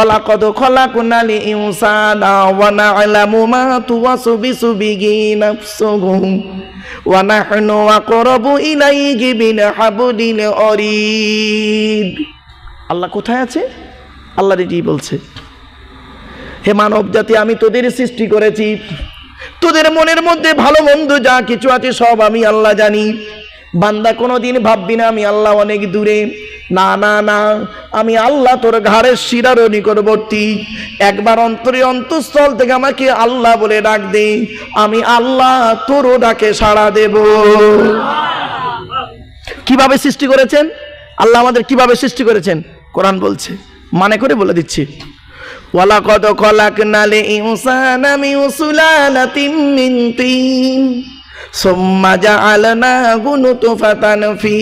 ওয়ালাকদ খলাকুনাল ইনসানা ওয়া না'লামু মা তুওয়াসবিসু বিহি নাফসুহু ওয়া নাহনু আকরাবু ইলাইহি মিন ওয়ারিদ আল্লাহ কোথায় আছে? আল্লাহ নিজেই বলছে। হে মানব জাতি, আমি তোদের সৃষ্টি করেছি। তোদের মনের মধ্যে ভালো মন্দ যা কিছু আছে সব আমি আল্লাহ জানি। বান্দা কোনোদিন ভাববি না, আমি আল্লাহ অনেক দূরে। না না না, আমি আল্লাহ তোর ঘাড়ের শিরারও নিকটবর্তী। একবার অন্তরে অন্তঃস্থল থেকে আমাকে আল্লাহ বলে ডাক দে, আমি আল্লাহ তোরও ডাকে সাড়া দেব। কীভাবে সৃষ্টি করেছেন? আল্লাহ আমাদের কীভাবে সৃষ্টি করেছেন? কোরআন বলছে মানে করে বলে দিচ্ছি। ওয়ালাকদ খলাকনাল ইনসানা মিন সুলালাতিন মিন তিন। সুম্মা জাআলনাহু নুতফাতান ফি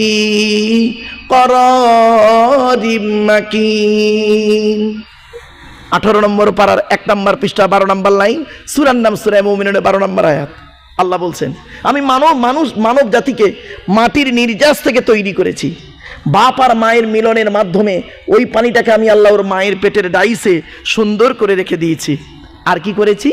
করারিম মাকিন। আঠারো নম্বর পাড়ার এক নম্বর পৃষ্ঠা, বারো নম্বর লাইন, সুরার নাম সুরায় মুমিনের বারো নম্বর আয়াত। আল্লাহ বলছেন, আমি মানব মানুষ, মানব জাতিকে মাটির নির্যাস থেকে তৈরি করেছি। বাপ আর মায়ের মিলনের মাধ্যমে ওই পানিটাকে আমি আল্লাহ ওর মায়ের পেটের ডাইসে সুন্দর করে রেখে দিয়েছি। আর কি করেছি?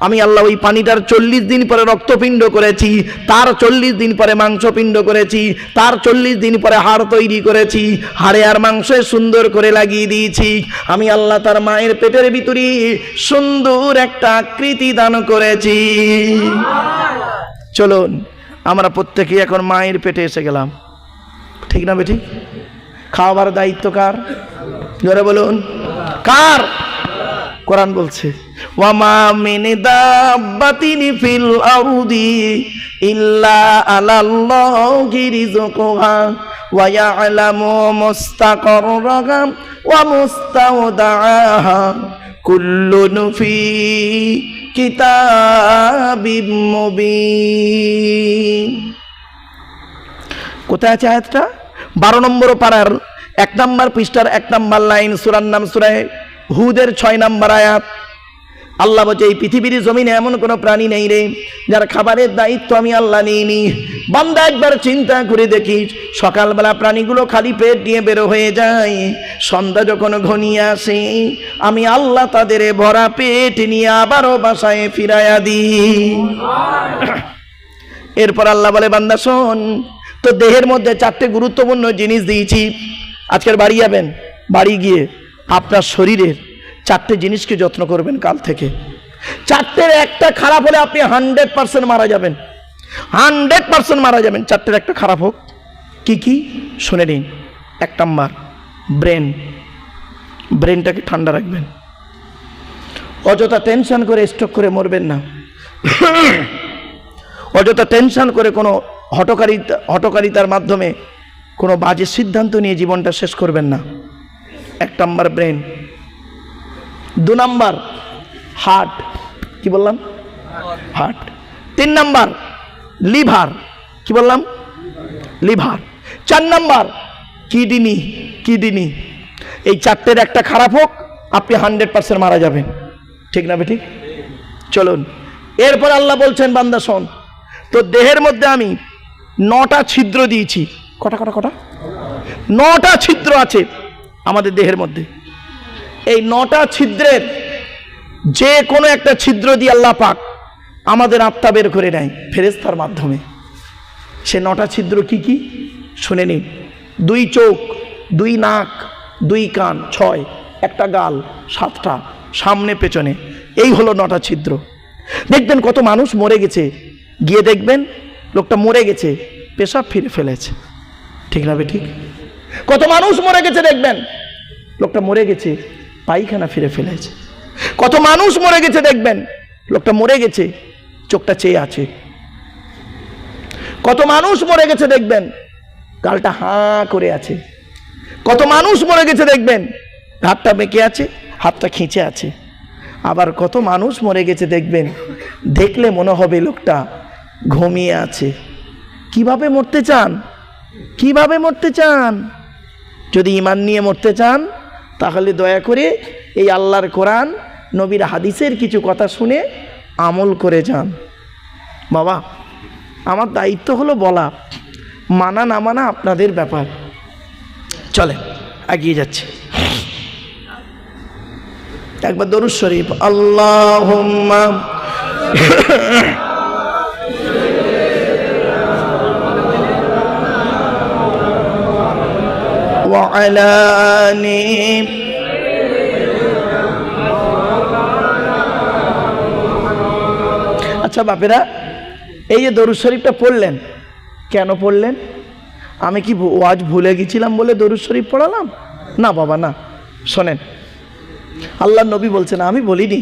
আমি আল্লাহ ওই পানিটার চল্লিশ দিন পরে রক্তপিণ্ড করেছি, তার চল্লিশ দিন পরে মাংসপিণ্ড করেছি, তার চল্লিশ দিন পরে হাড় তৈরি করেছি, হাড়ে আর মাংসে সুন্দর করে লাগিয়ে দিয়েছি। আমি আল্লাহ তার মায়ের পেটের ভিতরে সুন্দর একটা আকৃতি দান করেছি। চলুন, আমরা প্রত্যেকে এখন মায়ের পেটে এসে গেলাম। ঠিক না বেঠিক? খাওয়াবার দায়িত্ব কার? জোরে বলুন। কার? কোরআন বলছে, ওয়ামা মিন দাব্বাতিন ফিল আরদি ইল্লা আলাল্লাহি রিজকুহা ওয়া ইয়ালামু মুস্তাকাররাহা ওয়া মুস্তাওদাআহা কুল্লুন ফি কিতাবিম মুবিন। কোথায় আছে আয়াতটা? বারো নম্বর পাড়ার এক নম্বর পৃষ্ঠার এক নম্বর লাইন, সুরার নাম সুরায় হুদের ছয় নম্বর আয়াত, আল্লাহ বলছে, এই পৃথিবীর জমিনে এমন কোনো প্রাণী নেই রে, যার খাবারের দায়িত্ব আমি আল্লাহ নিইনি। বান্দা একবার চিন্তা করে দেখি সকালবেলা প্রাণীগুলো খালি পেট নিয়ে বেরো হয়ে যায়। সন্ধ্যা যখন ঘনিয়ে আসে, আমি আল্লাহ তাদের ভরা পেট নিয়ে আবারও বাসায় ফিরাইয়া দিই। এরপর আল্লাহ বলে, বান্দা, শোন তো দেহের মধ্যে চারটে গুরুত্বপূর্ণ জিনিস দিয়েছি। আজকের বাড়ি যাবেন, বাড়ি গিয়ে আপনার শরীরের চারটে জিনিসকে যত্ন করবেন কাল থেকে। চারটের একটা খারাপ হলে আপনি হান্ড্রেড পার্সেন্ট মারা যাবেন। হান্ড্রেড পার্সেন্ট মারা যাবেন, চারটের একটা খারাপ হোক। কি কি? শুনে নিন। এক নাম্বার, ব্রেন। ব্রেনটাকে ঠান্ডা রাখবেন। অযথা টেনশন করে স্ট্রোক করে মরবেন না। অযথা টেনশন করে কোনো হটকারিতা হটকারিতার মাধ্যমে কোনো বাজে সিদ্ধান্ত নিয়ে জীবনটা শেষ করবেন না। এক নাম্বার ব্রেন দু নাম্বার হার্ট কি বললাম? হার্ট তিন নাম্বার লিভার কি বললাম? লিভার চার নাম্বার কিডনি কিডনি এই চারটের একটা খারাপ হোক, আপনি হান্ড্রেড পার্সেন্ট মারা যাবেন। ঠিক না ঠিক চলুন। এরপর আল্লাহ বলছেন, বান্দা, শোন। তো দেহের মধ্যে আমি নটা ছিদ্র দিয়েছি। কটা কটা কটা? নটা ছিদ্র আছে। আমাদের দেহের মধ্যে। এই নটা ছিদ্রের যে কোনো একটা ছিদ্র দিয়ে আল্লাহ পাক আমাদের আত্মা বের করে নেয় ফেরেস্তার মাধ্যমে। সে নটা ছিদ্র কি কি? শুনে নিন। দুই চোখ, দুই নাক, দুই কান, ছয়, একটা গাল, সাতটা, সামনে, পেছনে। এই হলো নটা ছিদ্র। দেখবেন কত মানুষ মরে গেছে। গিয়ে দেখবেন লোকটা মরে গেছে, পেশাব ফিরে ফেলেছে। ঠিক না বে ঠিক? কত মানুষ মরে গেছে দেখবেন। লোকটা মরে গেছে, পায়খানা ফিরে ফেলেছে। কত মানুষ মরে গেছে দেখবেন, লোকটা মরে গেছে, চোখটা চেয়ে আছে। কত মানুষ মরে গেছে দেখবেন, গালটা হাঁ করে আছে। কত মানুষ মরে গেছে দেখবেন, হাতটা বেঁকে আছে, হাতটা খিঁচে আছে। আবার কত মানুষ মরে গেছে দেখবেন, দেখলে মনে হবে লোকটা ঘুমিয়ে আছে। কীভাবে মরতে চান? কীভাবে মরতে চান? যদি ইমান নিয়ে মরতে চান, তাহলে দয়া করে এই আল্লাহর কোরআন, নবীর হাদিসের কিছু কথা শুনে আমল করে যান। বাবা, আমার দায়িত্ব হলো বলা, মানা না মানা আপনাদের ব্যাপার। চলে এগিয়ে যাচ্ছে। একবার দরুদ শরীফ আল্লাহ وعلى آله আচ্ছা বাপেরা এই যে দরুদ শরীফটা পড়লেন কেন পড়লেন আমি কি ভু- ওয়াজ ভুলে গেছিলাম বলে দরুদ শরীফ পড়ালাম না বাবা না শোনেন আল্লাহ নবী বলছেন আমি বলিনি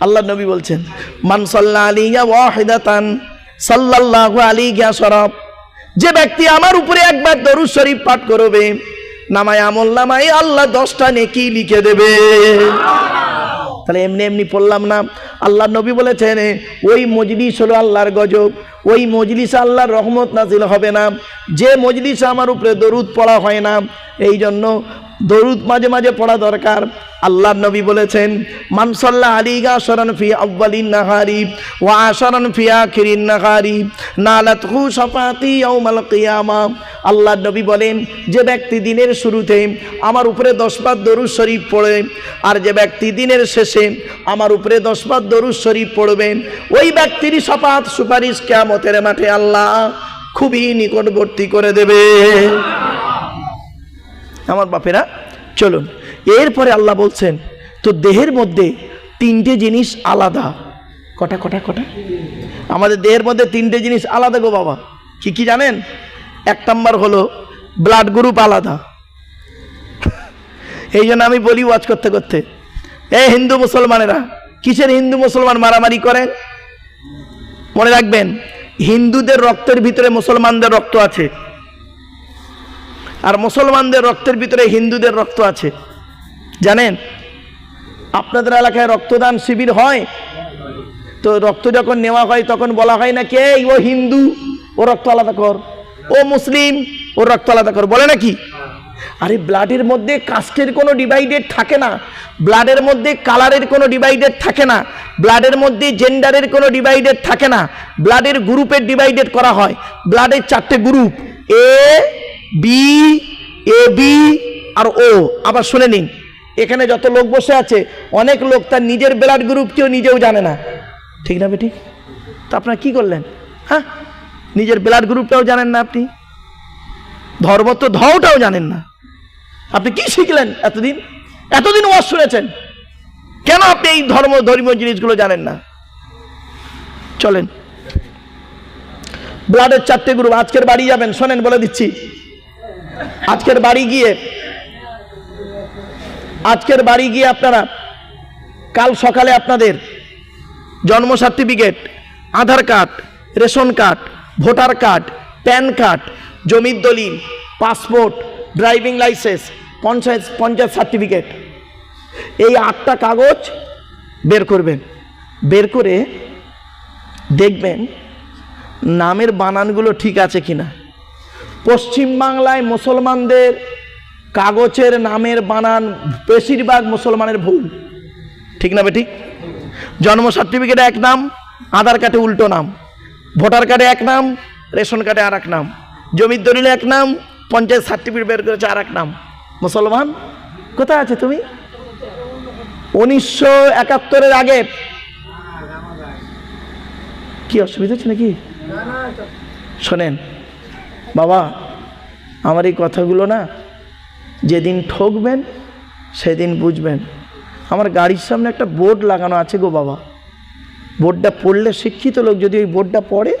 আল্লাহ নবী বলছেন মান সাল্লা আলিয়া ওয়াহিদাতান সাল্লাল্লাহু আলাইহি সরব যে ব্যক্তি আমার উপরে একবার দরুদ শরীফ পাঠ করবে নামায় আমল নামাই আল্লাহ দশটা নেকি লিখে দেবে। তাহলে এমনি এমনি পড়লাম না। আল্লাহ নবী বলেছেন, ওই মজলিস হলো আল্লাহর গজব। ওই মজলিস আল্লাহর রহমত নাজিল হবে না। যে মজলিস আমার উপরে দরুদ পড়া হয় না এই জন্য দরুদ মাঝে মাঝে পড়া দরকার। আল্লাহ নবী বলেছেন মানসাল্লাহ আলিগা শরণ ফি আব্বালিন নাহারি ওয়া আশরণ ফি আখিরিন নাহারি নালাত হু সফাতি ইয়াউমাল কিয়ামা। আল্লাহ নবী বলেন, যে ব্যক্তি দিনের শুরুতে আমার উপরে দশবার দরুদ শরীফ পড়ে আর যে ব্যক্তি দিনের শেষে আমার উপরে দশবার দরুদ শরীফ পড়বেন ওই ব্যক্তির সপাত সুপারিশ কেয়ামতের মাঠে আল্লাহ খুবই নিকটবর্তী করে দেবে। আমার বাপেরা, চলুন। এরপরে আল্লাহ বলছেন তো দেহের মধ্যে তিনটে জিনিস আলাদা। কটা কটা কটা? আমাদের দেহের মধ্যে তিনটে জিনিস আলাদা গো বাবা। কি কি জানেন? এক নম্বর হলো ব্লাড গ্রুপ আলাদা। এই জন্য আমি বলি ওয়াচ করতে করতে। এই হিন্দু মুসলমানেরা, কিসের হিন্দু মুসলমান মারামারি করেন মনে রাখবেন, হিন্দুদের রক্তের ভিতরে মুসলমানদের রক্ত আছে। আর মুসলমানদের রক্তের ভিতরে হিন্দুদের রক্ত আছে। জানেন? আপনাদের এলাকায় রক্তদান শিবির হয়, তো রক্ত যখন নেওয়া হয়, তখন বলা হয় না কে ও হিন্দু, ও রক্ত আলাদা কর। ও মুসলিম, ও রক্ত আলাদা কর। বলে নাকি? আরে, ব্লাডের মধ্যে কাস্টের কোনো ডিভাইডেড থাকে না। ব্লাডের মধ্যে কালারের কোনো ডিভাইডেড থাকে না। ব্লাডের মধ্যে জেন্ডারের কোনো ডিভাইডেড থাকে না। ব্লাডের গ্রুপের ডিভাইডেড করা হয়। ব্লাডের চারটে group, A B A B R O আবার শুনে নিন। এখানে যত লোক বসে আছে, অনেক লোক তার নিজের ব্লাড গ্রুপ কেউ নিজেও জানে না। ঠিক না বেটি? তো আপনারা কি করলেন? হ্যাঁ? নিজের ব্লাড গ্রুপটাও জানেন না আপনি? ধর্ম তো ধওটাও জানেন না। আপনি কি শিখলেন এতদিন? এতদিন ওয়াজ শুনেছেন। কেন আপনি এই ধর্ম, ধর্মীয় জিনিসগুলো জানেন না? চলেন। ব্লাডের চারটে গ্রুপ আজকের বাড়ি যাবেন, শোনেন, বলে দিচ্ছি। আজকের বাড়ি গিয়ে, আজকের বাড়ি গিয়ে আপনারা, কাল সকালে আপনাদের জন্ম certificate Aadhaar card, ration card, voter card, PAN card, জমির দলিল, passport, driving licence, panchayat panchayat certificate এই আটটা কাগজ বের করবেন। বের করে দেখবেন নামের বানানগুলো ঠিক আছে কিনা। পশ্চিমবাংলায় মুসলমানদের কাগজের নামের বানান, বেশিরভাগ মুসলমানের ভুল। ঠিক না ঠিক জন্ম সার্টিফিকেটে এক নাম, আধার কার্ডে উল্টো নাম, ভোটার কার্ডে এক নাম, রেশন কার্ডে আর এক নাম, জমির দলিলে এক নাম, পঞ্চায়েত সার্টিফিকেট বের করেছে আর এক নাম। মুসলমান, কোথায় আছে তুমি? উনিশশো একাত্তরের আগে। কি অসুবিধা হচ্ছে নাকি? শোনেন বাবা, আমার এই কথাগুলো না যেদিন ঠকবেন, সেদিন বুঝবেন। আমার গাড়ির সামনে একটা বোর্ড লাগানো আছে গো বাবা। বোর্ডটা পড়লে শিক্ষিত লোক যদি ওই বোর্ডটা পড়ে,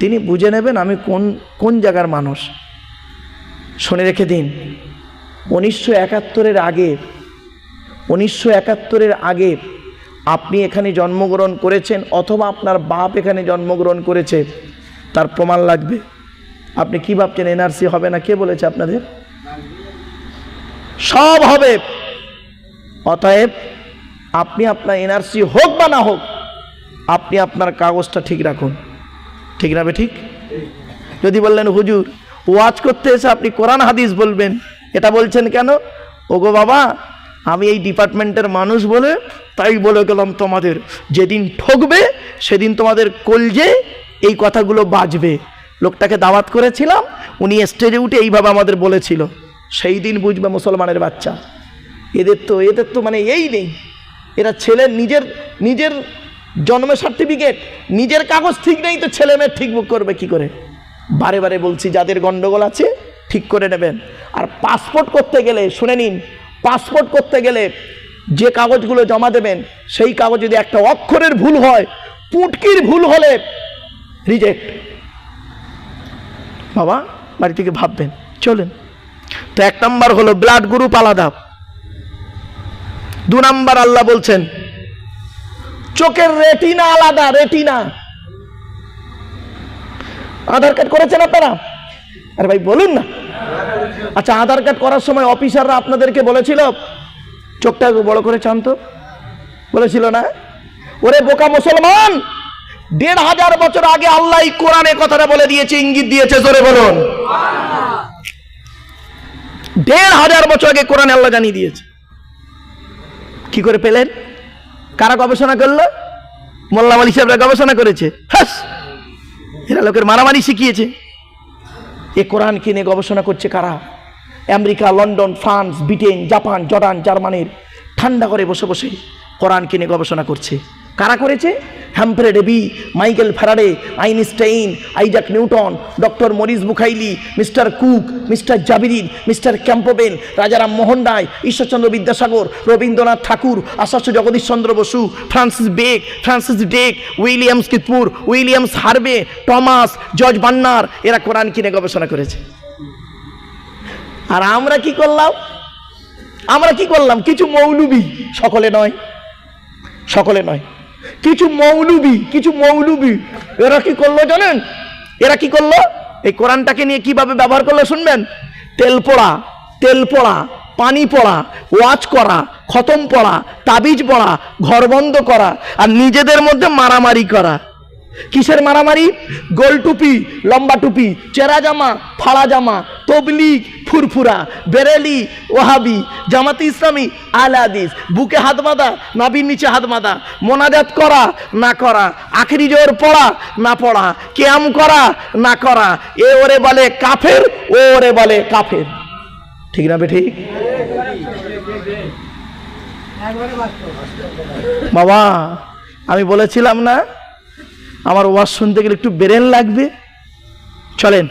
তিনি বুঝে নেবেন আমি কোন কোন জায়গার মানুষ। শুনে রেখে দিন, উনিশশো একাত্তরের আগে, উনিশশো একাত্তরের আগে আপনি এখানে জন্মগ্রহণ করেছেন অথবা আপনার বাপ এখানে জন্মগ্রহণ করেছে, তার প্রমাণ লাগবে। আপনি কি ভাবছেন এনআরসি হবে না? কে বলেছে আপনাদের? সব হবে। অতএব আপনি আপনার এনআরসি হোক বা না হোক, আপনি আপনার কাগজটা ঠিক রাখুন। ঠিক না ঠিক? যদি বললেন, হুজুর, ওয়াজ করতে এসে আপনি কোরআন, হাদিস বলবেন। এটা বলছেন কেন? ওগো বাবা, আমি এই ডিপার্টমেন্টের মানুষ বলে তাই বলে গেলাম তোমাদের। যেদিন ঠকবে, সেদিন তোমাদের কলজে এই কথাগুলো বাজবে। লোকটাকে দাওয়াত করেছিলাম, উনি স্টেজে উঠে এইভাবে আমাদের বলেছিল, সেই দিন বুঝবে মুসলমানের বাচ্চা। এদের তো এদের তো মানে এই নেই। এরা ছেলের নিজের নিজের জন্মের সার্টিফিকেট নিজের কাগজ ঠিক নেই তো ছেলে মেয়ে ঠিক করবে কি করে? বারে বারে বলছি, যাদের গন্ডগোল আছে, ঠিক করে নেবেন। আর পাসপোর্ট করতে গেলে, শুনে নিন পাসপোর্ট করতে গেলে যে কাগজগুলো জমা দেবেন, সেই কাগজ যদি একটা অক্ষরের ভুল হয়, পুটকির ভুল হলে রিজেক্ট বাবা, বাড়ি থেকে ভাববেন, চলেন। তো এক নম্বর হলো ব্লাড গ্রুপ আলাদা। দু নাম্বার আল্লাহ বলছেন, চোখের রেটিনা আলাদা রেটিনা আধার কার্ড করেছেন আপনারা? আরে ভাই, বলুন না। আচ্ছা আধার কার্ড করার সময় অফিসাররা আপনাদেরকে বলেছিল, চোখটা বড় করে চান তো। বলেছিল না? ওরে বোকা মুসলমান! দেড় হাজার বছর আগে আল্লাহ কোরআনে কথাটা বলে দিয়েছে, ইঙ্গিত দিয়েছে, জোরে বলুন। দেড় হাজার বছর আগে কোরআনে আল্লাহ জানিয়ে দিয়েছে। কি করে পেলেন? কারা গবেষণা করল? মোল্লা আলী সাহেবরা গবেষণা করেছে। এরা লোকের মারামারি শিখিয়েছে। এ কোরআন কিনে গবেষণা করছে কারা? America, London, France, Britain, Japan, Jordan, জার্মানির ঠান্ডা করে বসে বসে কোরআন কিনে গবেষণা করছে। কারা করেছে? Humphry Davy, Michael Faraday, Einstein, Isaac Newton, doctor Maurice Bucaille, mister Cook, mister জাবিরিন, mister Campbell, Rajaram Mohan Roy, Ishwarchandra Vidyasagar, Rabindranath Thakur Acharya Jagadish Chandra Basu, Francis bake Francis day, Williams কিতপুর, Williams Harvey, Thomas, George বান্নার, এরা কোরআন কিনে গবেষণা করেছে? আর আমরা কি করলাম? আমরা কি করলাম? কিছু মৌলবি, সকলে নয় সকলে নয়। কিছু মৌলুবি কিছু মৌলুবি। এরা কি করল জানেন? এরা কি করল? এই কোরআনটাকে নিয়ে কীভাবে ব্যবহার করল শুনবেন? তেল পড়া তেল পড়া, পানি পড়া ওয়াচ করা, খতম পড়া, তাবিজ পড়া, ঘর বন্ধ করা, আর নিজেদের মধ্যে মারামারি করা। কিসের মারামারি? গোল টুপি, লম্বা টুপি, চেরা জামা, ফাড়া জামা তবলিগ ফুরফুরা, বেরেলি ওহাবি জামাতি ইসলামী, আল হাদিস, বুকে হাত বাঁধা নাবির নিচে হাত বাঁধা, মোনাজাত করা, না করা, আখেরি জোর পড়া, না পড়া, কেয়াম করা, না করা, এ ওরে বলে কাফের, ও ওরে বলে কাফের। ঠিক না বে ঠিক বাবা, আমি বলেছিলাম না আমার ওয়াজ শুনতে গেলে একটু বেরেন লাগবে। চলেন,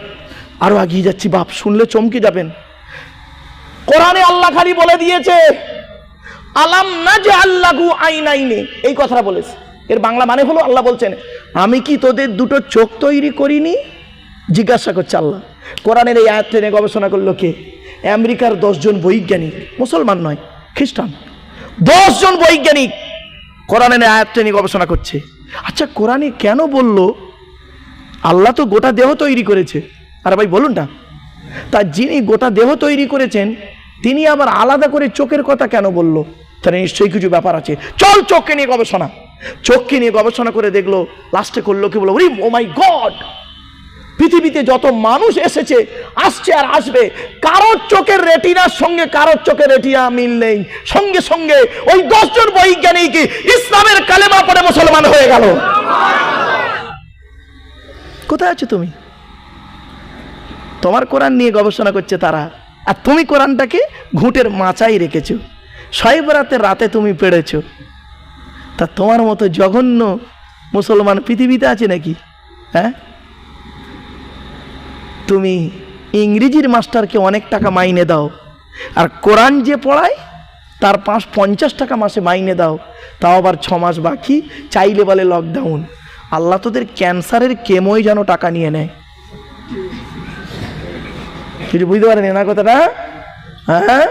আরও এগিয়ে যাচ্ছি, বাপ, শুনলে চমকে যাবেন। কোরআনে আল্লাহ খালি বলে দিয়েছে, আলাম না যে আল্লাহু আইন আইনে এই কথাটা বলেছে। এর বাংলা মানে হলো আল্লাহ বলছেন, আমি কি তোদের দুটো চোখ তৈরি করিনি? জিজ্ঞাসা করছে আল্লাহ। কোরআনের এই আয়াত টেনে গবেষণা করল কে? আমেরিকার দশজন বৈজ্ঞানিক, মুসলমান নয়, খ্রিস্টান। দশজন বৈজ্ঞানিক কোরআনের আয়াত টেনে গবেষণা করছে। আচ্ছা কোরআনে কেন বলল? আল্লাহ তো গোটা দেহ তৈরি করেছে। আর ভাই, বলুন না। তা যিনি গোটা দেহ তৈরি করেছেন, তিনি আবার আলাদা করে চোখের কথা কেন বলল? তাহলে নিশ্চয়ই কিছু ব্যাপার আছে। চল চোখকে নিয়ে গবেষণা। চোখকে নিয়ে গবেষণা করে দেখল, লাস্টে করল কি বলো ও মাই গড! পৃথিবীতে যত মানুষ এসেছে, আসছে আর আসবে, কারোর চোখের রেটিনার সঙ্গে, কারোর চোখের রেটিনা মিল নেই। সঙ্গে সঙ্গে ওই দশজন বৈজ্ঞানিক মুসলমান হয়ে গেল। কোথায় আছো তুমি? তোমার কোরআন নিয়ে গবেষণা করছে তারা। আর তুমি কোরআনটাকে ঘুঁটের মাচাই রেখেছো। সাহেব রাতে রাতে তুমি পেড়েছো। তা তোমার মতো জঘন্য মুসলমান পৃথিবীতে আছে নাকি? হ্যাঁ? তুমি ইংরেজির মাস্টারকে অনেক টাকা মাইনে দাও। আর কোরআন যে পড়ায় তার পাঁচ পঞ্চাশ টাকা মাসে মাইনে দাও, তাও আবার ছ মাস বাকি, চাইলে বলে লকডাউন আল্লাহ তোদের ক্যান্সারের কেমোই যেন টাকা নিয়ে নেয়। কিছু বুঝতে পারেন না কথাটা? হ্যাঁ?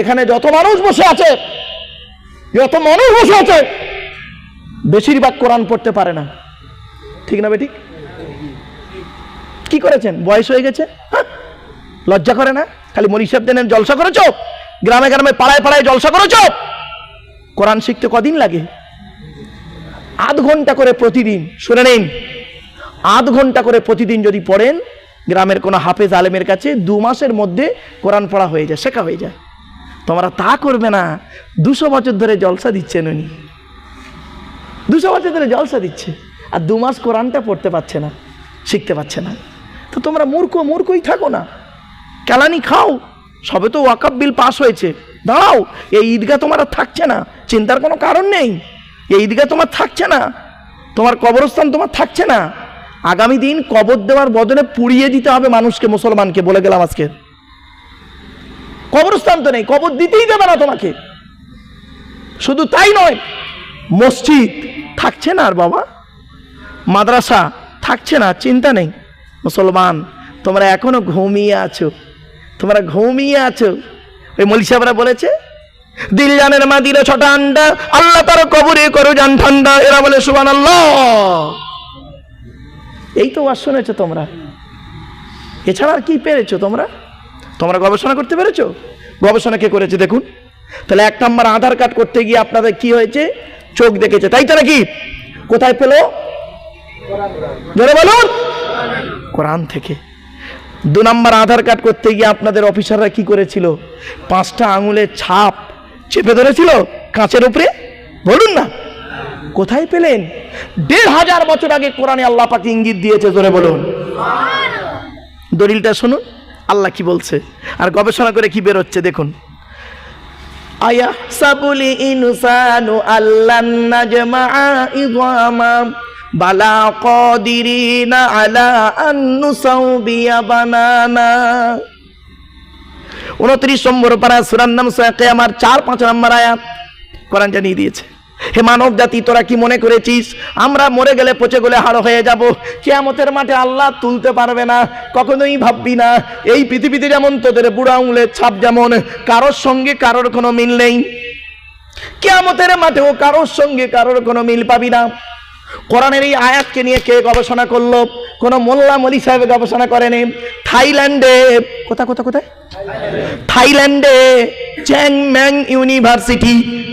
এখানে যত মানুষ বসে আছে, যত মানুষ বসে আছে, বেশিরভাগ কোরআন পড়তে পারে না। ঠিক না বেঠিক কি করেছেন? বয়স হয়ে গেছে? হ্যাঁ? লজ্জা করে না? খালি মনি সাহেব দেন জলসা করেছ? গ্রামে গ্রামে পাড়ায় পাড়ায় জলসা করেছ? কোরআন শিখতে কদিন লাগে? আধ ঘণ্টা করে প্রতিদিন, শুনে নিন। আধ ঘণ্টা করে প্রতিদিন যদি পড়েন, গ্রামের কোনো হাফেজ আলেমের কাছে দু মাসের মধ্যে কোরআন পড়া হয়ে যায়, শেখা হয়ে যায়। তোমরা তা করবে না। দুশো বছর ধরে জলসা দিচ্ছেন উনি। দুশো বছর ধরে জলসা দিচ্ছে। আর দু মাস কোরআনটা পড়তে পারছে না, শিখতে পারছে না। তো তোমরা মূর্খ, মূর্খই থাকো না। কেলানি খাও, সবে তো ওয়াকাপ বিল পাস হয়েছে। দাঁড়াও, এই ঈদগাহ তোমার আর থাকছে না, চিন্তার কোনো কারণ নেই। এই ঈদগাহ তোমার থাকছে না, তোমার কবরস্থান তোমার থাকছে না। আগামী দিন কবর দেওয়ার বদলে পুড়িয়ে দিতে হবে মানুষকে, মুসলমানকে, বলে গেলাম আজকে। কবরস্থান তো নেই, কবর দিতেই দেবে না তোমাকে। শুধু তাই নয়, মসজিদ থাকছে না আর বাবা। মাদ্রাসা থাকছে না, চিন্তা নেই। মুসলমান, তোমরা এখনও ঘুমিয়ে আছো। তোমরা ঘুমিয়ে আছো। ওই মলি সাহেবরা বলেছে, দিল জানের মা, দিলে ছটা আন্ডা, আল্লাহ তার কবরে করো জান ঠান্ডা। এরা বলে সুবান আল্লাহ এই তো ওয়াজ শুনেছো তোমরা। এছাড়া আর কি পেরেছ তোমরা? তোমরা গবেষণা করতে পেরেছ? গবেষণা কে করেছে দেখুন। তাহলে এক নম্বর আধার কার্ড করতে গিয়ে আপনাদের কি হয়েছে? চোখ দেখেছে। তাই তো নাকি? কোথায় পেল? জোরে বলুন। কোরআন থেকে। দু নম্বর আধার কার্ড করতে গিয়ে আপনাদের অফিসাররা কি করেছিল? পাঁচটা আঙুলের ছাপ চেপে ধরেছিল কাঁচের উপরে? বলুন না। কোথায় পেলেন? দেড় হাজার বছর আগে কোরআনে আল্লাহ পাকে ইঙ্গিত দিয়েছে, জোরে বলুন। দলিলটা শুনুন, আল্লাহ কি বলছে? আর গবেষণা করে কি বেরোচ্ছে, দেখুন। আয়া সাবুলি ইনসানু আল্লান নাজমা ইদামা বালা কদিরিনা আলা আন নুসাউবিয়া বানানা। উনত্রিশ নম্বর পারা সুরান নাম সোয়াকে আমার চার, পাঁচ নম্বর আয়াত। কোরআন জানিয়ে দিয়েছে, হে মানব জাতি তোরা কি মনে করেছিস? আমরা মরে গেলে পচে গেলে হাড় হয়ে যাব। কেয়ামতের মাঠে আল্লাহ তুলতে পারবে না। কখনোই ভাববি না, এই পৃথিবীতে যেমন তোদের বুড়া আঙুলের ছাপ যেমন, কারোর সঙ্গে কারোর কোনো মিল নেই। কেয়ামতের মাঠেও কারোর সঙ্গে কারোর কোনো মিল পাবি না। কোরআনের এই আয়াতকে নিয়ে কে গবেষণা করল? কোনো মোল্লা মলি সাহেব গবেষণা করেনি। থাইল্যান্ডে, কোথায় কোথায় কোথায়? থাইল্যান্ডে Chiang Mai University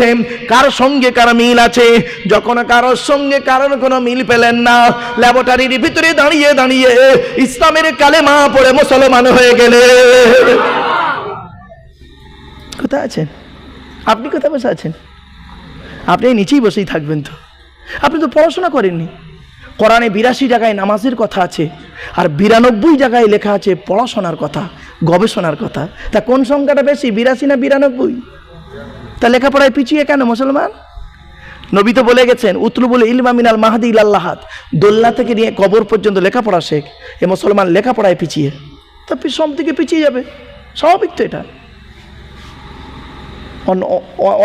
দেখছেন কার সঙ্গে কার মিল আছে? যখন কারোর সঙ্গে কারোর কোনো মিল পেলেন না ল্যাবরেটরির ভিতরে দাঁড়িয়ে দাঁড়িয়ে ইসলামের কালেমা পড়ে মুসলমান হয়ে গেলে। কোথায় আছেন? আপনি কোথায় বসে আছেন? আপনি নিচেই বসেই থাকবেন তো। আপনি তো পড়াশোনা করেননি। কোরআনে বিরাশি জায়গায় নামাজের কথা আছে, আর বিরানব্বই জায়গায় লেখা আছে পড়াশোনার কথা, গবেষণার কথা। তা কোন সংখ্যাটা বেশি, বিরাশি না বিরানব্বই? তা লেখাপড়ায় পিছিয়ে কেন মুসলমান? নবী তো বলে গেছেন উতলু বলে ইলমা মিনাল মাহাদি ইলাল্লাহাত দোল্লা থেকে নিয়ে কবর পর্যন্ত লেখাপড়া শেখ, এ মুসলমান লেখাপড়ায় পিছিয়ে। তা সব দিকে পিছিয়ে যাবে, স্বাভাবিক তো এটা।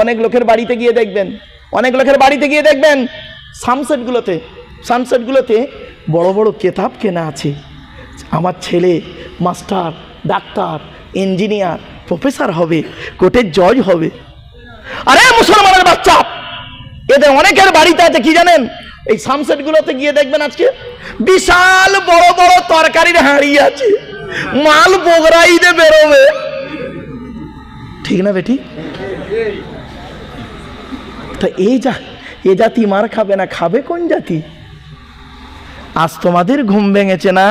অনেক লোকের বাড়িতে গিয়ে দেখবেন, অনেক লোকের বাড়িতে গিয়ে দেখবেন সানসেটগুলোতে সানসেটগুলোতে বড় বড় কেতাব কেনা আছে। আমার ছেলে মাস্টার, ডাক্তার, ইঞ্জিনিয়ার, প্রফেসর হবে, কোর্টের জজ হবে। আরে, মুসলমানের বাচ্চা। এদের অনেকের বাড়িতে আছে, কি জানেন? এই সানসেটগুলোতে গিয়ে দেখবেন আজকে বিশাল বড় বড় তরকারির হাঁড়ি আছে। মাল বগরাইতে বেরোবে। ঠিক না বেটি? তা এই যা, এ জাতি মার খাবে না, খাবে কোন জাতি? আজ তোমাদের ঘুম ভেঙেছে না?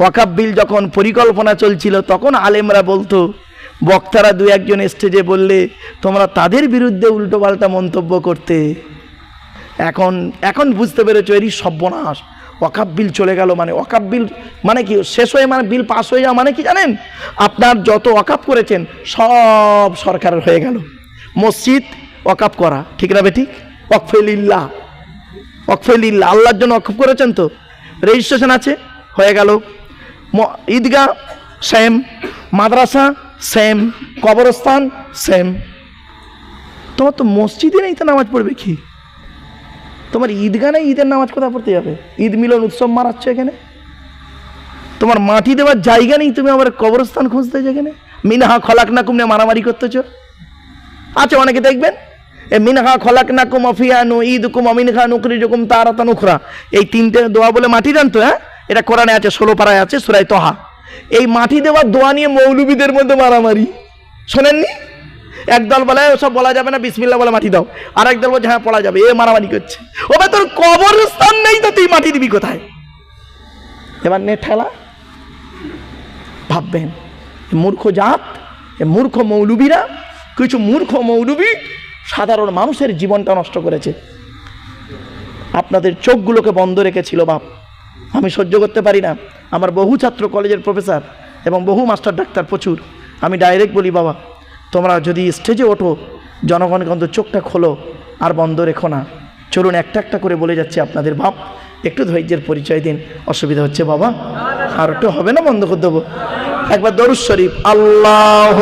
ওয়াকাব বিল যখন পরিকল্পনা চলছিল, তখন আলেমরা বলতো বক্তারা দু একজন স্টেজে বললে, তোমরা তাদের বিরুদ্ধে উল্টোপাল্টা মন্তব্য করতে। এখন এখন বুঝতে পেরেছ, এরই সর্বনাশ। ওয়াকাব বিল চলে গেল মানে ওয়াকাব বিল মানে কি? শেষ হয়ে মানে বিল পাস হয়ে যাওয়া মানে কি জানেন? আপনার যত ওয়াকাপ করেছেন, সব সরকারের হয়ে গেল। মসজিদ ওয়াকাপ করা, ঠিক না বেঠিক? ওয়াকফেলিল্লাহ। ওয়াকফেলিল্লাহ, আল্লাহর জন্য ওয়াকফ করেছেন তো? রেজিস্ট্রেশন আছে, হয়ে গেল। ঈদগাহ, সেম। মাদ্রাসা সেম কবরস্থান সেম তোমার তো মসজিদে নেই তো নামাজ পড়বে কি? তোমার ঈদগাহ নেই, ঈদের নামাজ কোথায় পড়তে যাবে? ঈদ মিলন উৎসব মারাচ্ছে এখানে? তোমার মাটি দেওয়ার জায়গা নেই, তুমি আবার কবরস্থান খুঁজতে যেখানে মিনহা খলাক না কুমনে মারামারি করতেছো? আচ্ছা অনেকে দেখবেন, এ মিনহা খলাক না কুম অফিয়ানু ঈদ কুম অমিন খা নুকরি যকুম তারাতা নুখরা এই তিনটে দোয়া বলে মাটি জানতো হ্যাঁ? এটা কোরআনে আছে, ষোলো পাড়ায় আছে সুরাই তহা। এই মাটি দেওয়ার দোয়া নিয়ে মৌলবীদের মধ্যে মারামারি। শোনেননি? একদল বলে ওসব বলা যাবে না বিসমিল্লা বলে মাটি দাও। আর একদল বলছে হ্যাঁ পড়া যাবে। এ মারামারি করছে। ও ভাই তোর কবরস্থান নেই তো, তুই মাটি দিবি কোথায়? এবার নে ঠেলা। ভাববেন মূর্খ জাত, এ মূর্খ মৌলবীরা, কিছু মূর্খ মৌলবী সাধারণ মানুষের জীবনটা নষ্ট করেছে। আপনাদের চোখগুলোকে বন্ধ রেখেছিল বাপ। আমি সহ্য করতে পারি না। আমার বহু ছাত্র কলেজের প্রফেসর এবং বহু মাস্টার ডাক্তার প্রচুর। আমি ডাইরেক্ট বলি, বাবা, তোমরা যদি স্টেজে ওঠো জনগণকে অন্তত চোখটা খোলো আর বন্ধ রেখো না। চলুন একটা একটা করে বলে যাচ্ছি আপনাদের বাপ। একটু ধৈর্যের পরিচয় দিন, অসুবিধা হচ্ছে, বাবা। আর একটু হবে না বন্ধ করে দেবো? একবার দরুদ শরীফ আল্লাহ